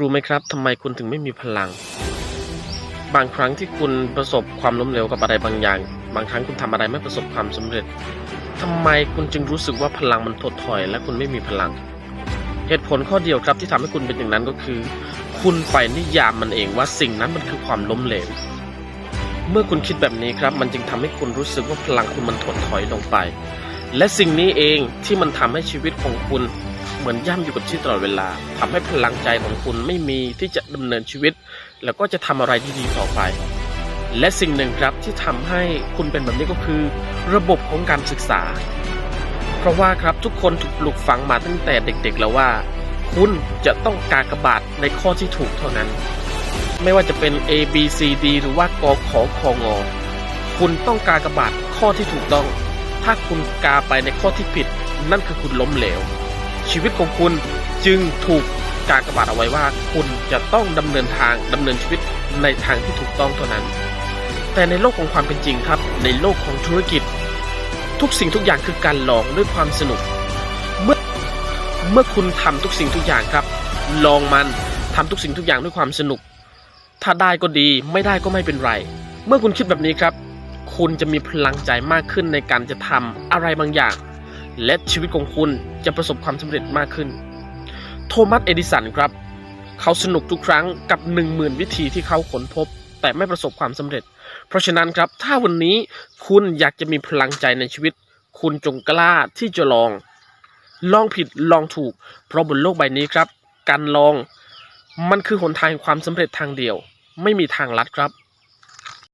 รู้ไหมครับทำไมคุณถึงไม่มีพลัง บางครั้งที่คุณประสบความล้มเหลวกับอะไรบางอย่าง บางครั้งคุณทำอะไรไม่ประสบความสำเร็จทำไมคุณจึงรู้สึกว่าพลังมันถดถอย และคุณไม่มีพลัง เหตุผลข้อเดียวครับที่ทำให้คุณเป็นอย่างนั้นก็คือ คุณไปนิยามมันเองว่าสิ่งนั้นมันคือความล้มเหลว เมื่อคุณคิดแบบนี้ครับ มันจึงทำให้คุณรู้สึกว่าพลังคุณมันถดถอยลงไป และสิ่งนี้เองที่มันทำให้ชีวิตของคุณ เหมือนย่ำอยู่กับที่ตลอดเวลาทำให้พลังใจของคุณไม่มีที่จะดำเนินชีวิต แล้วก็จะทำอะไรดีๆต่อไป และสิ่งหนึ่งครับที่ทำให้คุณเป็นแบบนี้ก็คือ ระบบของการศึกษา เพราะว่าครับทุกคนถูกปลูกฝังมาตั้งแต่เด็กๆ แล้วว่า คุณจะต้องการกระบาทในข้อที่ถูกเท่านั้น ไม่ว่าจะเป็น A B C D หรือว่ากขอคองอคุณต้องการกระบาทข้อที่ถูกต้อง ถ้าคุณกาไปในข้อที่ผิด นั่นคือคุณล้มเหลว ชีวิตของคุณจึงถูกกากบาทเอาไว้ว่า คุณจะต้องดำเนินทางดำเนินชีวิตในทางที่ถูกต้องเท่านั้น แต่ในโลกของความเป็นจริงครับ ในโลกของธุรกิจ ทุกสิ่งทุกอย่างคือการลองด้วยความสนุก เมื่อเมื่อคุณทำทุกสิ่งทุกอย่างครับ ลองมันทำทุกสิ่งทุกอย่างด้วยความสนุก ถ้าได้ก็ดีไม่ได้ก็ไม่เป็นไร เมื่อคุณคิดแบบนี้ครับ คุณจะมีพลังใจมากขึ้นในการจะทำอะไรบางอย่าง และชีวิตของคุณจะประสบความสำเร็จมากขึ้น โทมัสเอดิสันครับ เขาสนุกทุกครั้งกับ 1 0,000 วิธีที่เขาค้นพบ แต่ไม่ประสบความสำเร็จ เพราะฉะนั้นครับถ้าวันนี้คุณอยากจะมีพลังใจในชีวิต คุณจงกล้าที่จะลอง ลองผิดลองถูก เพราะบนโลกใบนี้ครับ การลอง มันคือหนทางแห่งความสำเร็จทางเดียว ไม่มีทางลัดครับ